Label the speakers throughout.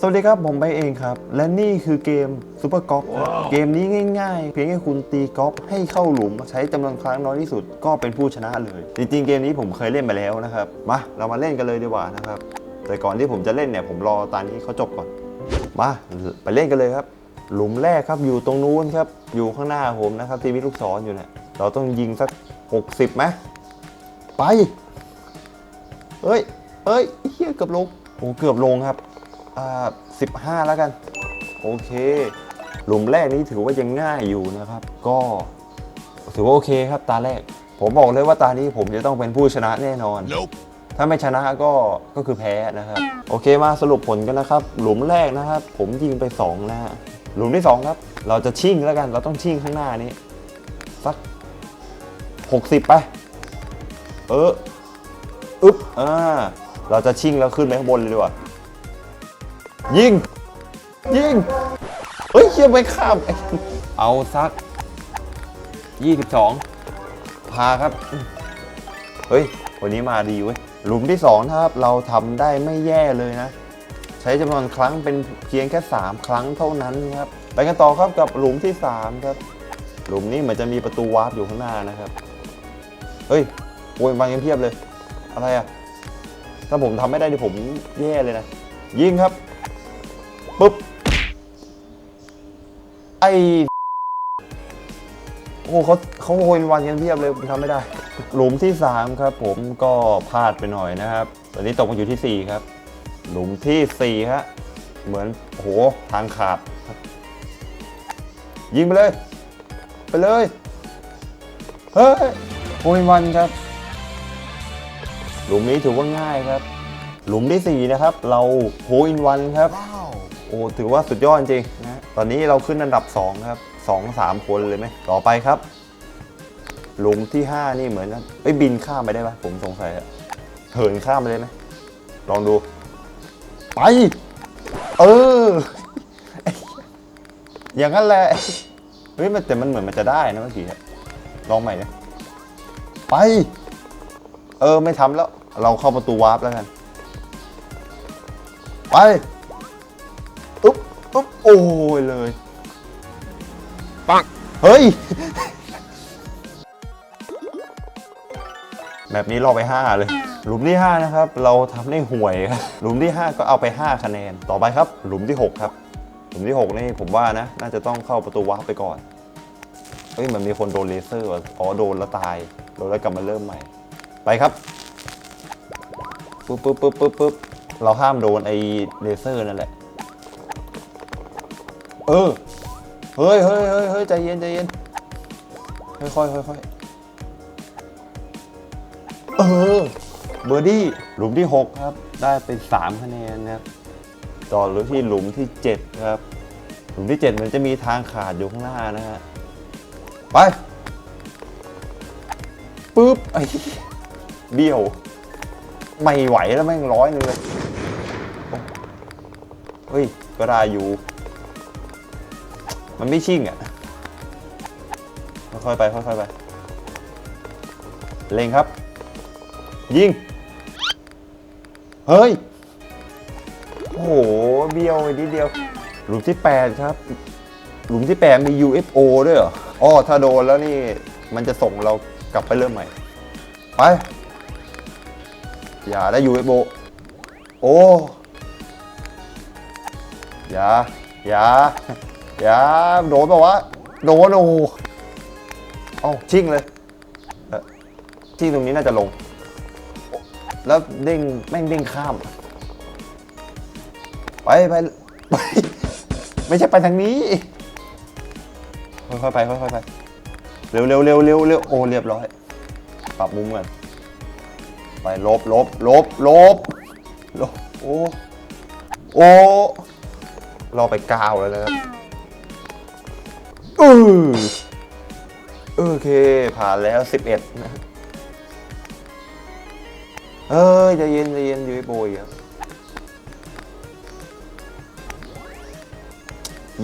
Speaker 1: สวัสดีครับ ผมไปเองครับ และนี่คือเกมซูเปอร์กอล์ฟเกมนี้ง่ายๆ เพียงแค่คุณตีกอล์ฟให้เข้าหลุมใช้จำนวนครั้งน้อยที่สุดก็เป็นผู้ชนะเลย จริงๆ เกมนี้ผมเคยเล่นไปแล้วนะครับ มาเรามาเล่นกันเลยดีกว่านะครับ แต่ก่อนที่ผมจะเล่นเนี่ยผมรอตอนนี้เขาจบก่อน มาไปเล่นกันเลยครับ หลุมแรกครับอยู่ตรงนู้นครับอยู่ข้างหน้าผมนะครับที่มีลูกศรอยู่เนี่ยเราต้องยิงสัก 60ไหมไปเฮ้ยเฮ้ยเฮียเกือบลงโอ้เกือบลงครับอ่า สิบห้าแล้วกัน โอเค หลุมแรกนี้ถือว่ายังง่ายอยู่นะครับ ก็ถือว่าโอเคครับตาแรก ผมบอกเลยว่าตานี้ผมจะต้องเป็นผู้ชนะแน่นอน
Speaker 2: Nope.
Speaker 1: ถ้าไม่ชนะก็ก็คือแพ้นะครับ โอเคมาสรุปผลกันนะครับ หลุมแรกนะครับ ผมยิงไป2นะฮะหลุมที่ 2 ครับ เราจะชิ่งแล้วกัน เราต้องชิ่งข้างหน้านี้ สัก 60 ไป เอออึ๊บอ่าเราจะชิ่งแล้วขึ้นไปข้างบนเลยดีกว่า ยิง ยิง เฮ้ยเชี่ยไปข้าม เอาสัก 22 พาครับ เฮ้ย วันนี้มาดีเว้ย หลุมที่ 2 นะครับ เราทำได้ไม่แย่เลยนะ ใช้จำนวนครั้งเป็นเพียงแค่ 3 ครั้งเท่านั้นครับ ไปกันต่อครับกับหลุมที่ 3 ครับ หลุมนี้เหมือนจะมีประตูวาร์ปอยู่ข้างหน้านะครับ เฮ้ยโวยมากันเพียบเลย อะไรอะถ้าผมทำไม่ได้ที่ผมแย่เลยนะ ยิงครับ ปุ๊บ ไอโอ้โหเขาเขาโวยวันกันเพียบเลยทำไม่ได้ หลุมที่ 3 ครับ ผมก็พลาดไปหน่อยนะครับ ตอนนี้ตกมาอยู่ที่ 4 ครับ หลุมที่4ฮะเหมือนโอ้โหทางขาด ยิงไปเลย ไปเลย เฮ้ยโวยวันครับ หลุมนี้ถือว่าง่ายครับ หลุมที่ 4 นะครับ เราโฮอินวันครับ
Speaker 2: Wow.
Speaker 1: โอ้ถือว่าสุดยอดจริงนะตอนนี้เราขึ้นอันดับ 2 ครับ2 3 คนเลยไหมต่อไปครับหลุมที่ 5 นี่เหมือนนะเอ้ยบินข้ามไปได้ปะผมสงสัยอะเหินข้ามไปได้ไหมลองดู ไป เออ อย่างนั้นแหละเฮ้ยมันแต่มันเหมือนมันจะได้นะเมื่อกี้ลองใหม่นะไป เออไม่ทำแล้ว เราเข้าประตูวาร์ปแล้วกัน ไป อุ๊บโอ้ยเลย
Speaker 2: ปัง
Speaker 1: เฮ้ย แบบนี้เรอไป 5 เลยหลุมที่ 5 นะครับ เราทำได้ห่วยครับหลุมที่ 5 ก็เอาไป 5 คะแนน ต่อไปครับ หลุมที่ 6 ครับ หลุมที่ 6 นี่ผมว่านะ น่าจะต้องเข้าประตูวาร์ปไปก่อนเฮ้ยมันมีคนโดนเลเซอร์อ๋อโดนแล้วตายโดนแล้วกลับมาเริ่มใหม่ ไปครับปึ๊บปึ๊บปึ๊บปึ๊บปึ๊บเราห้ามโดนไอเลเซอร์นั่นแหละ เออ เฮ้ยเฮ้ยเฮ้ยเฮ้ยใจเย็นใจเย็นค่อยค่อยค่อยค่อยเออ เบอร์ดี้ หลุมที่ 6 ครับ ได้เป็น 3 คะแนนนะครับ ต่อหรือที่หลุมที่ 7 ครับ หลุมที่ 7มือนจะมีทางขาดอยู่ข้างหน้านะฮะ ไป ปึ๊บไอ้เบี้ยว ไม่ไหวแล้วแม่งร้อยนึงเลยเฮ้ย ก็ได้อยู่ มันไม่ชิ่งอะ ค่อยๆไป ค่อยๆไป เล็งครับ ยิง เฮ้ย โอ้โห เบี้ยวไปนิดเดียว หลุมที่ 8 ครับ หลุมที่ 8 มี UFO ด้วยเหรออ๋อถ้าโดนแล้วนี่ มันจะส่งเรากลับไปเริ่มใหม่ ไป อย่าได้ UFO โอ้ อย่า อย่า อย่าโดนเปล่าโดนโอ้เอ้าชิ่งเลยชิ่งตรงนี้น่าจะลง แล้วเด้งแม่งเด้งข้าม ไปไปไปไม่ใช่ไปทางนี้ค่อยๆไปค่อยๆไปเร็วเร็วเร็วเร็วเร็วโอ้เรียบร้อย ปรับมุมก่อนไปลบลบลบลบลบโอ้โอ้เราไปกาวแล้วนะครับ อือโอเค ผ่านแล้ว 11 นะเอ้ยใจเย็นใจเย็นอยู่ไอ้โบยครับ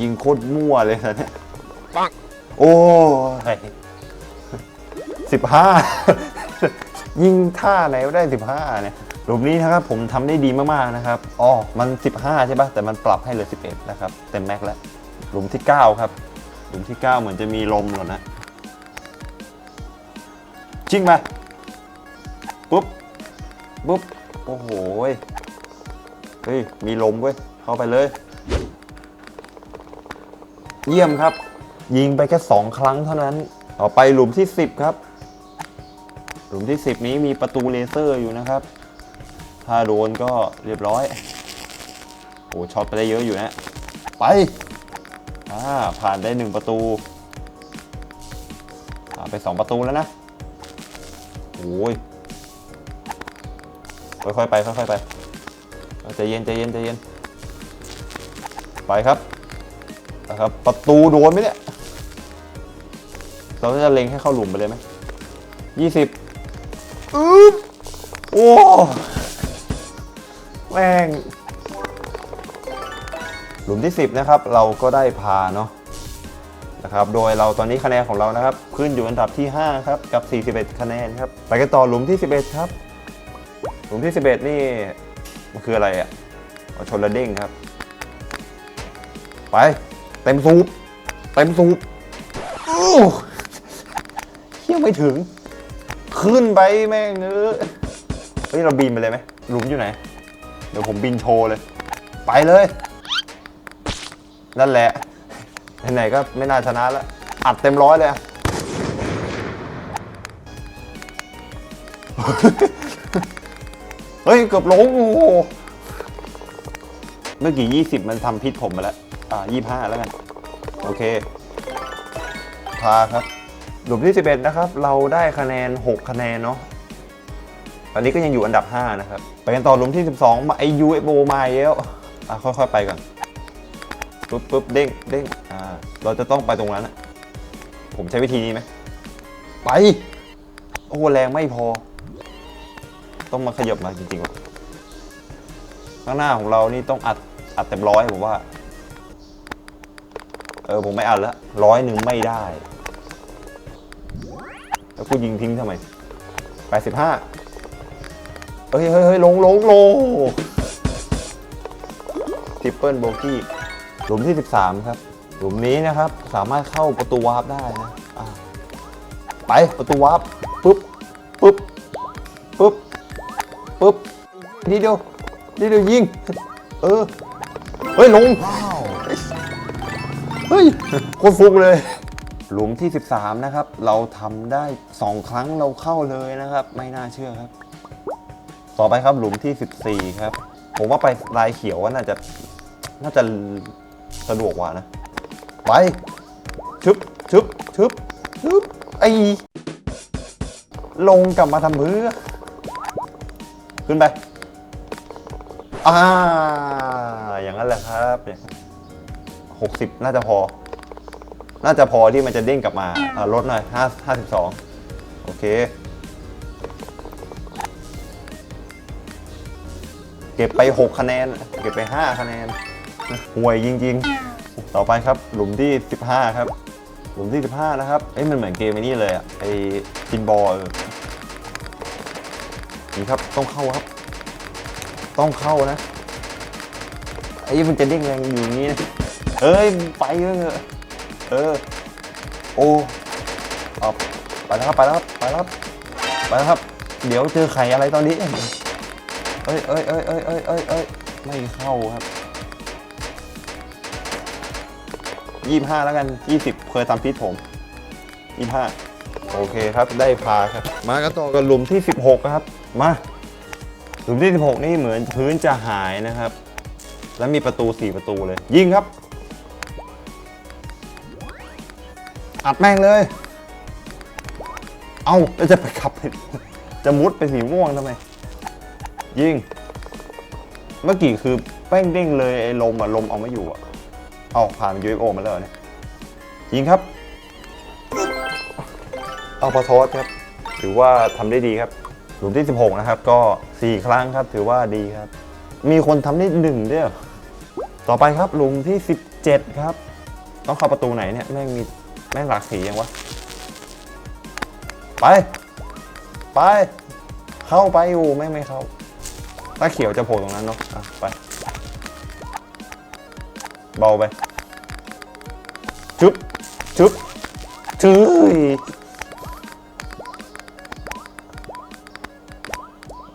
Speaker 1: ยิงโคตรมั่วเลยนะเนี่ย
Speaker 2: ปัง
Speaker 1: โอ้ยสิบห้ายิงท่าไหนก็ได้สิบห้าเนี่ยหลุมนี้นะครับผมทำได้ดีมากๆนะครับอ๋อมัน 15 ใช่ปะแต่มันปรับให้เหลือ 11 นะครับ เต็มแม็กซ์แล้วหลุมที่ 9 ครับ ลุมที่ 9 เหมือนจะมีลมหรอนะ ชิงไป ปุ๊บ ปุ๊บ โอ้โห เฮ้ย มีลมเว้ย เข้าไปเลย เยี่ยมครับ ยิงไปแค่ 2 ครั้งเท่านั้น ต่อไปหลุมที่ 10 ครับ หลุมที่ 10 นี้มีประตูเลเซอร์อยู่นะครับ ถ้าโดนก็เรียบร้อย โอ้ช็อตไปได้เยอะอยู่นะ ไป อ่าผ่านได้ 1 ประตูอ่าไป 2 ประตูแล้วนะโอ้ยค่อยๆไปค่อยๆไปใจเย็นใจเย็นใจเย็นไปครับนะครับ ประตูโดนไหมเนี่ย เราจะเล็งให้เข้าหลุมไปเลยไหมยี่สิบอึ๊บโอ้แม่ง หลุมที่ 10นะครับเราก็ได้พาเนาะนะครับโดยเราตอนนี้คะแนนของเรานะครับขึ้นอยู่อันดับที่5ครับกับ 41 คะแนนครับไปกันต่อหลุมที่ 11 ครับ หลุมที่ 11 นี่มันคืออะไรอะ่ะเอาชนระเด้งครับ ไป เต็มซูปเต็มซูปอู้เที่ยวไม่ถึง ขึ้นไปแม่งเออเฮ้ยเราบินไปเลยไหมหลุมอยู่ไหน เดี๋ยวผมบินโชว์เลย ไปเลย นั่นแหละ ไหนๆก็ไม่น่าชนะแล้ว อัดเต็มร้อยเลยอะเฮ้ย เกือบลงโอ้โหเมื่อกี้ 20 มันทำพิษผมมาแล้ว อ่า 25 แล้วกัน โอเค พาครับ หลุมที่ 11 นะครับ เราได้คะแนน 6 คะแนนเนาะตอนนี้ก็ยังอยู่อันดับ 5 นะครับ ไปกันต่อหลุมที่ 12 มาไอ UFO มาอีกแล้วอะค่อยๆ ไปก่อน ปุ๊บปุ๊บเด้งเด้งอ่าเราจะต้องไปตรงนั้นอะผมใช้วิธีนี้ไหมไป โอ้โหแรงไม่พอ ต้องมาขยับมาจริงๆว่ะข้างหน้าของเรานี่ต้องอัดอัดเต็มร้อยผมว่า เออผมไม่อัดแล้วร้อยหนึ่งไม่ได้ แล้วกูยิงทิ้งทำไมแปดสิบห้าเฮ้ยเฮ้ยเฮ้ยลงลงลงทริปเปิลโบกี้ หลุมที่ 13 ครับ หลุมนี้นะครับสามารถเข้าประตูวาร์ปได้นะอ่าไปประตูวาร์ปปุ๊บปุ๊บปุ๊บปุ๊บทีเดียวทีเดียวยิง เออ เฮ้ยลงเฮ้ยโคตรฟุกเลย หลุมที่ 13 นะครับ เราทำได้ 2 ครั้งเราเข้าเลยนะครับ ไม่น่าเชื่อครับ ต่อไปครับหลุมที่ 14 ครับ ผมว่าไปลายเขียวว่าน่าจะน่าจะ สะดวกกว่านะ ไป ชึบ ชึบ ชึบ ชึบ ไอลงกลับมาทำเพื่อ ขึ้นไป อ่า อย่างนั้นแหละครับหกสิบน่าจะพอ น่าจะพอที่มันจะเด้งกลับมาลดหน่อยห้าห้าสิบสองโอเค เก็บไป6คะแนน เก็บไป5คะแนน ห่วยจริง ๆ ต่อไปครับหลุมที่ 15 ครับ หลุมที่ 15 นะครับเอ้ยมันเหมือนเกมไอ้นี่เลยอะไอ้พินบอลนี่ครับต้องเข้าครับ ต้องเข้านะไอ้มันจะเด้งแรงอยู่อย่างนี้นะเอ้ยไปเลยเออโอ้เอาไปแล้วครับไปแล้วครับไปแล้วครับไปแล้วครับ เดี๋ยวเจอไข่อะไรตอนนี้ เอ้ยเอ้ยเอ้ยเอ้ยเอ้ยเอ้ยเอ้ยไม่เข้าครับ ยี่ห้าแล้วกันยี่สิบเคยทำพิษผมยี่ห้าโอเคครับได้พาครับ มากันต่อกับหลุมที่ 16ครับ มา หลุมที่ 16 นี่เหมือนพื้นจะหายนะครับ แล้วมีประตู 4 ประตูเลย ยิงครับอัดแม่งเลย เอาแล้วจะไปขับไปจะมุดไปสีม่วงทำไม ยิง เมื่อกี้คือแป้งเด้งเลยไอ้ลมอะลมเอาไม่อยู่อะ เอาผ่าน UFO มาแล้วเนี่ยยิงครับ เอาพอโทษครับ ถือว่าทำได้ดีครับ หลุมที่ 16 นะครับ ก็ 4 ครั้งครับ ถือว่าดีครับ มีคนทำได้หนึ่งด้วยเหรอต่อไปครับ หลุมที่ 17 ครับ ต้องเข้าประตูไหนเนี่ย แม่งมีแม่งหลากสียังวะ ไป ไป เข้าไปอยู่แม่งไม่เข้า ถ้าเขียวจะโผล่ตรงนั้นเนาะอะไป เบาไป จุ๊บ จุ๊บจื้ย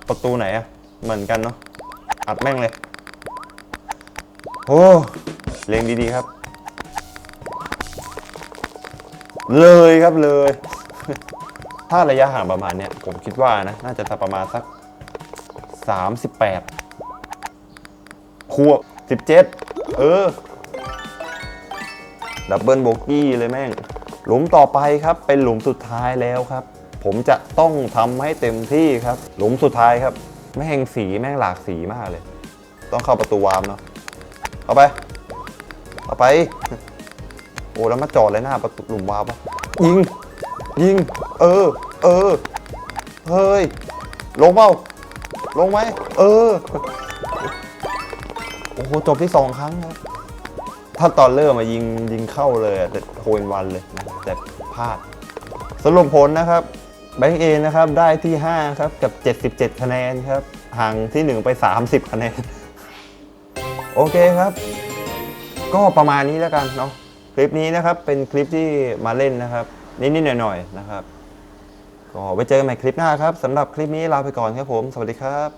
Speaker 1: ประตูไหนอะเหมือนกันเนาะ อัดแม่งเลย โอ้เลงดีๆครับ เลยครับเลย ถ้าระยะห่างประมาณเนี้ย ผมคิดว่านะ น่าจะประมาณสัก 38 ขวบ 17 เออ ดับเบิลโบกี้เลยแม่ง หลุมต่อไปครับ เป็นหลุมสุดท้ายแล้วครับ ผมจะต้องทำให้เต็มที่ครับ หลุมสุดท้ายครับ แม่งสีแม่งหลากสีมากเลย ต้องเข้าประตูวาร์มเนาะเข้าไปเข้าไป โอ้แล้วมาจอดเลยหน้าประตูหลุมวาร์ปะยิง ยิง เออ เออ เฮ้ย ลงเปล่าลงไหม เออ โอ้โห จบที่สองครั้งครับ ถ้าตอนเริ่มมายิงยิงเข้าเลยแต่โฮนวันเลยนะแต่พลาด สรุปผลนะครับแบงก์เอนะครับได้ที่ 5 ครับกับ 77 คะแนนครับ ห่างที่ 1 ไป 30 คะแนน โอเคครับ ก็ประมาณนี้แล้วกันเนาะคลิปนี้นะครับเป็นคลิปที่มาเล่นนะครับ นิด ๆ หน่อย ๆ นะครับ ก็ไว้เจอกันใหม่คลิปหน้าครับสำหรับคลิปนี้ลาไปก่อนครับผม สวัสดีครับ